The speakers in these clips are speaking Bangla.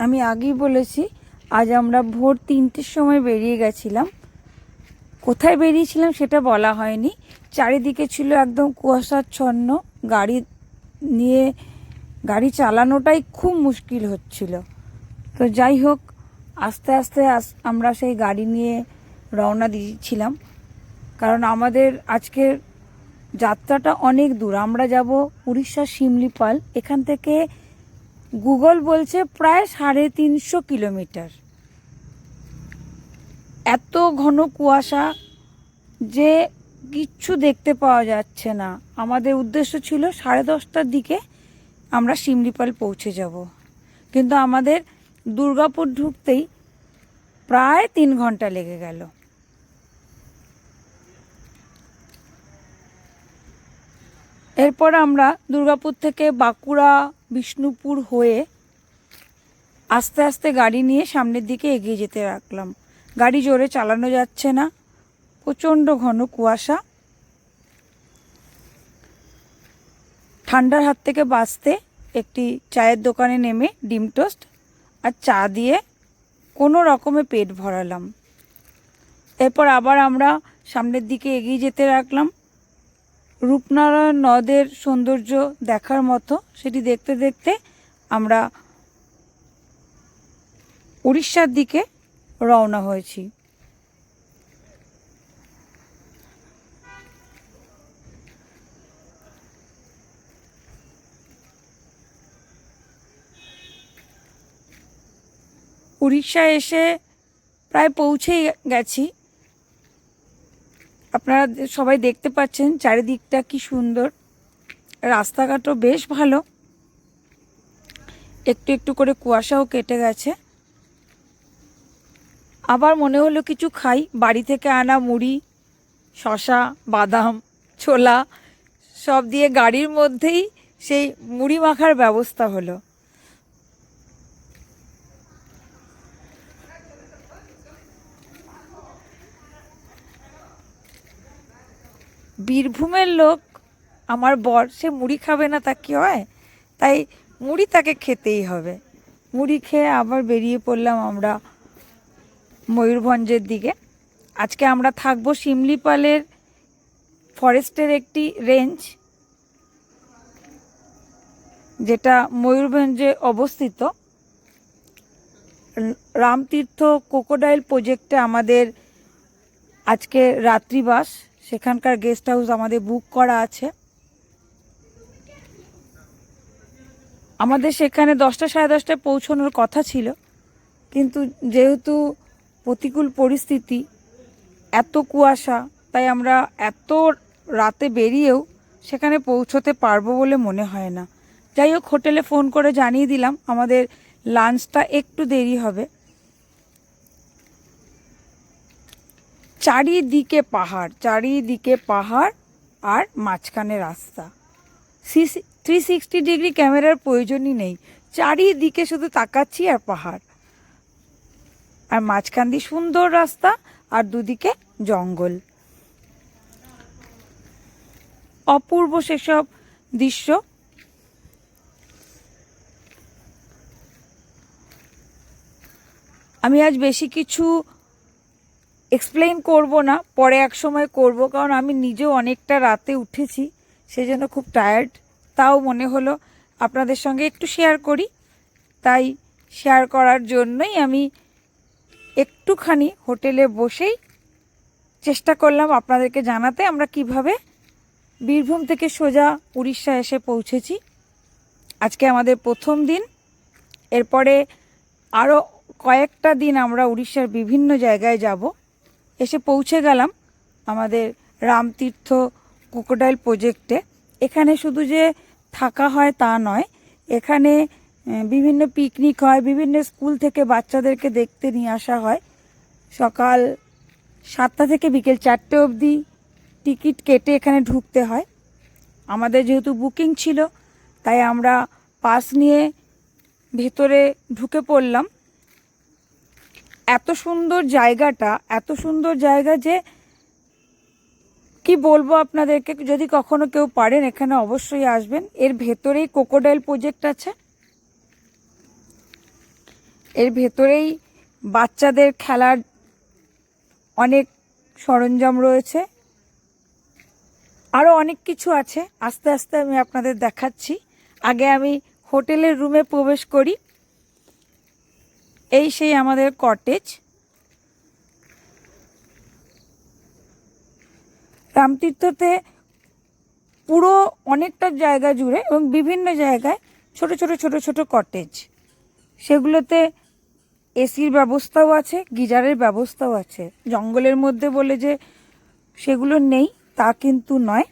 আমি আগেই বলেছি, আজ আমরা ভোর তিনটের সময় বেরিয়ে গেছিলাম। কোথায় বেরিয়েছিলাম সেটা বলা হয়নি। চারিদিকে ছিল একদম কুয়াশাচ্ছন্ন, গাড়ি নিয়ে গাড়ি চালানোটাই খুব মুশকিল হচ্ছিল। তো যাই হোক, আস্তে আস্তে আস- আমরা সেই গাড়ি নিয়ে রওনা দিয়েছিলাম। কারণ আমাদের আজকের যাত্রাটা অনেক দূর। আমরা যাব উড়িষ্যার শিমলিপাল। এখান থেকে গুগল বলছে প্রায় সাড়ে তিনশো কিলোমিটার। এত ঘন কুয়াশা যে কিচ্ছু দেখতে পাওয়া যাচ্ছে না। আমাদের উদ্দেশ্য ছিল সাড়ে দশটার দিকে আমরা শিমলিপাল পৌঁছে যাব। কিন্তু আমাদের দুর্গাপুর ঢুকতেই প্রায় তিন ঘণ্টা লেগে গেল। এরপর আমরা দুর্গাপুর থেকে বাঁকুড়া বিষ্ণুপুর হয়ে আস্তে আস্তে গাড়ি নিয়ে সামনের দিকে এগিয়ে যেতে রাখলাম গাড়ি জোরে চালানো যাচ্ছে না। প্রচণ্ড ঘন কুয়াশা। ঠান্ডার হাত থেকে বাঁচতে একটি চায়ের দোকানে নেমে ডিম টোস্ট আর চা দিয়ে কোনো রকমে পেট ভরালাম। এরপর আবার আমরা সামনের দিকে এগিয়ে যেতে রাখলাম রূপনারায়ণ নদের সৌন্দর্য দেখার মতো সেটি দেখতে দেখতে আমরা উড়িষ্যার দিকে রওনা হয়েছি। উড়িষ্যা এসে প্রায় পৌঁছেই গেছি। আপনারা সবাই দেখতে পাচ্ছেন চারিদিকটা কি সুন্দর। রাস্তাঘাটও বেশ ভালো। একটু একটু করে কুয়াশাও কেটে গেছে। আবার মনে হলো কিছু খাই। বাড়ি থেকে আনা মুড়ি শশা বাদাম, ছোলা, সব দিয়ে গাড়ির মধ্যেই সেই মুড়ি মাখার ব্যবস্থা হলো। বীরভূমের লোক, আমার বর, সে মুড়ি খাবে না তা কি হয়? তাই মুড়ি তাকে খেতেই হবে। মুড়ি খেয়ে আবার বেরিয়ে পড়লাম আমরা ময়ূরভঞ্জের দিকে। আজকে আমরা থাকব শিমলিপালের ফরেস্টের একটি রেঞ্জ, যেটা ময়ূরভঞ্জে অবস্থিত। রামতীর্থ কোকোডাইল প্রজেক্টে আমাদের আজকে রাত্রিবাস। সেখানকার গেস্ট হাউস আমাদের বুক করা আছে। আমাদের সেখানে দশটা সাড়ে দশটায় পৌঁছানোর কথা ছিল। কিন্তু যেহেতু প্রতিকূল পরিস্থিতি, এত কুয়াশা, তাই আমরা এত রাতে বেরিয়েও সেখানে পৌঁছতে পারব বলে মনে হয় না। যাই হোক, হোটেলে ফোন করে জানিয়ে দিলাম, আমাদের লাঞ্চটা একটু দেরি হবে। চারিদিকে পাহাড় চারিদিকে পাহাড় আর মাঝখানে রাস্তা। থ্রি সিক্সটি ডিগ্রি ক্যামেরার প্রয়োজনই নেই। চারিদিকে শুধু তাকাচ্ছি আর পাহাড়। আর মাঝখান দিয়ে সুন্দর রাস্তা আর দুদিকে জঙ্গল। অপূর্ব সেসব দৃশ্য। আমি আজ বেশি কিছু এক্সপ্লেন করব না, পরে এক সময় করব, কারণ আমি নিজেও অনেকটা রাতে উঠেছি, সেজন্য খুব টায়ার্ড তাও মনে হলো আপনাদের সঙ্গে একটু শেয়ার করি, তাই শেয়ার করার জন্যই আমি একটুখানি হোটেলে বসেই চেষ্টা করলাম আপনাদেরকে জানাতে, আমরা কীভাবে বীরভূম থেকে সোজা উড়িষ্যা এসে পৌঁছেছি। আজকে আমাদের প্রথম দিন, এরপরে আরও কয়েকটা দিন আমরা উড়িষ্যার বিভিন্ন জায়গায় যাব। এসে পৌঁছে গেলাম আমাদের রামতীর্থ ক্রোকোডাইল প্রজেক্টে। এখানে শুধু যে থাকা হয় তা নয়, এখানে বিভিন্ন পিকনিক হয়, বিভিন্ন স্কুল থেকে বাচ্চাদেরকে দেখতে নিয়ে আসা হয়। সকাল সাতটা থেকে বিকেল চারটে অবধি টিকিট কেটে এখানে ঢুকতে হয়। আমাদের যেহেতু বুকিং ছিল, তাই আমরা পাস নিয়ে ভেতরে ঢুকে পড়লাম। এত সুন্দর জায়গাটা, এত সুন্দর জায়গা যে কি বলব আপনাদেরকে, যদি কখনো কেউ পারেন এখানে অবশ্যই আসবেন। এর ভেতরেই কোকোডাইল প্রজেক্ট আছে। এর ভেতরেই বাচ্চাদের খেলার অনেক সরঞ্জাম রয়েছে। আরও অনেক কিছু আছে। আস্তে আস্তে আমি আপনাদের দেখাচ্ছি। আগে আমি হোটেলের রুমে প্রবেশ করি। এই সেই আমাদের কটেজ রামতীর্থতে পুরো অনেকটা জায়গা জুড়ে এবং বিভিন্ন জায়গায় ছোট ছোট ছোট ছোট কটেজ সেগুলোতে এসির ব্যবস্থাও আছে, গিজারের ব্যবস্থাও আছে। জঙ্গলের মধ্যে বলে যে সেগুলো নেই, তা কিন্তু নয়।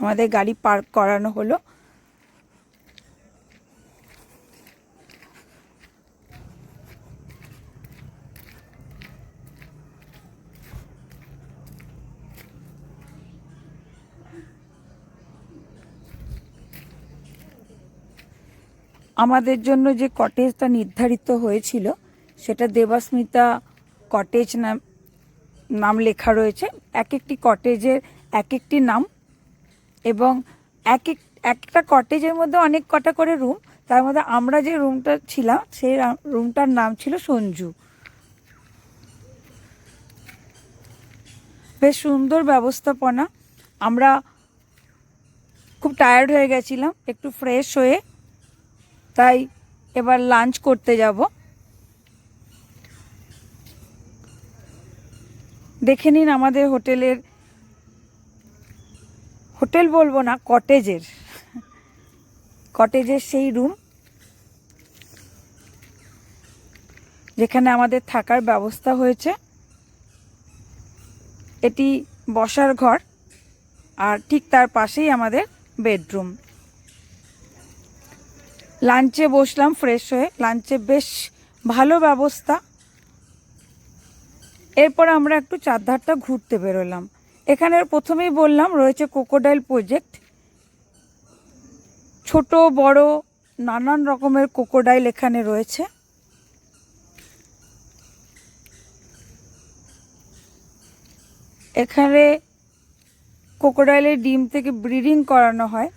আমাদের গাড়ি পার্ক করানো হলো। আমাদের জন্য যে কটেজটা নির্ধারিত হয়েছিল, সেটা দেবাস্মিতা কটেজ নাম নাম লেখা রয়েছে। এক একটি কটেজের এক একটি নাম এবং এক এক একটা কটেজের মধ্যে অনেক কটা করে রুম তার মধ্যে আমরা যে রুমটা ছিলাম, সেই রুমটার নাম ছিল সঞ্জু। বেশ সুন্দর ব্যবস্থাপনা। আমরা খুব টায়ার্ড হয়ে গেছিলাম, একটু ফ্রেশ হয়ে। তাই এবার লাঞ্চ করতে যাব। দেখে নিন আমাদের হোটেলের, হোটেল বলব না, কটেজের কটেজের সেই রুম যেখানে আমাদের থাকার ব্যবস্থা হয়েছে। এটি বসার ঘর, আর ঠিক তার পাশেই আমাদের বেডরুম লাঞ্চে বসলাম ফ্রেশ হয়ে। লাঞ্চে বেশ ভালো ব্যবস্থা। এরপর আমরা একটু চারধারটা ঘুরতে বেরোলাম। এখানে প্রথমেই বললাম, রয়েছে কোকোডাইল প্রজেক্ট ছোট, বড়, নানান রকমের কোকোডাইল এখানে রয়েছে। এখানে কোকোডাইলের ডিম থেকে ব্রিডিং করানো হয়।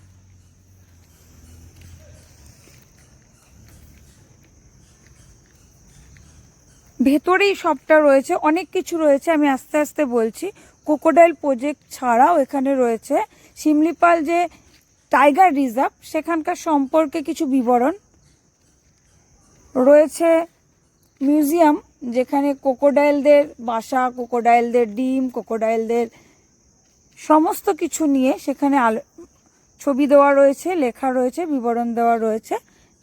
ভেতরেই সবটা রয়েছে, অনেক কিছু রয়েছে, আমি আস্তে আস্তে বলছি। কোকোডাইল প্রজেক্ট ছাড়াও এখানে রয়েছে শিমলিপাল যে টাইগার রিজার্ভ সেখানকার সম্পর্কে কিছু বিবরণ। রয়েছে মিউজিয়াম, যেখানে কোকোডাইলদের বাসা কোকোডাইলদের ডিম কোকোডাইলদের সমস্ত কিছু নিয়ে সেখানে আলো, ছবি দেওয়া রয়েছে, লেখা রয়েছে, বিবরণ দেওয়া রয়েছে,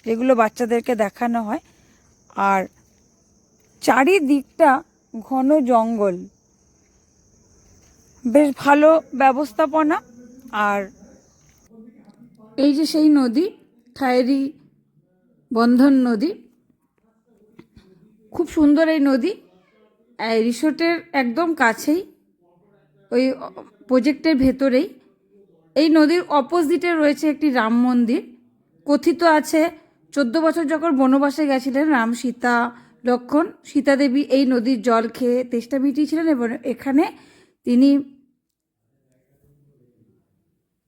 যেগুলো বাচ্চাদেরকে দেখানো হয়। আর চারিদিকটা ঘন জঙ্গল। বেশ ভালো ব্যবস্থাপনা আর এই যে সেই নদী খায়েরি বন্ধন নদী, খুব সুন্দর এই নদী। রিসোর্টের একদম কাছেই, ওই প্রজেক্টের ভেতরেই। এই নদীর অপোজিটে রয়েছে একটি রাম মন্দির। কথিত আছে, চোদ্দ বছর যখন বনবাসে গেছিলেন রাম সীতা লক্ষণ সীতা দেবী এই নদীর জল খেয়ে তেষ্টা মিটিয়েছিলেন এবং এখানে তিনি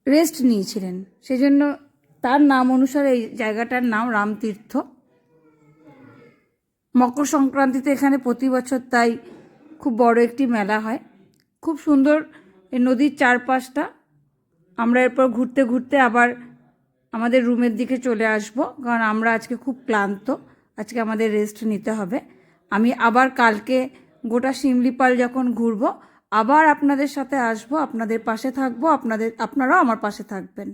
রেস্ট নিয়েছিলেন। সেজন্য তার নাম অনুসারে এই জায়গাটার নাম রামতীর্থ। মকর সংক্রান্তিতে এখানে প্রতি বছর তাই খুব বড় একটি মেলা হয়। খুব সুন্দর এই নদীর চারপাশটা। আমরা এরপর ঘুরতে ঘুরতে আবার আমাদের রুমের দিকে চলে আসব, কারণ আমরা আজকে খুব ক্লান্ত। আজকে আমাদের রেস্ট নিতে হবে। আমি আবার কালকে গোটা শিমলিপাল যখন ঘুরবো, আবার আপনাদের সাথে আসব, আপনাদের পাশে থাকব, আপনাদের, আপনারাও আমার পাশে থাকবেন।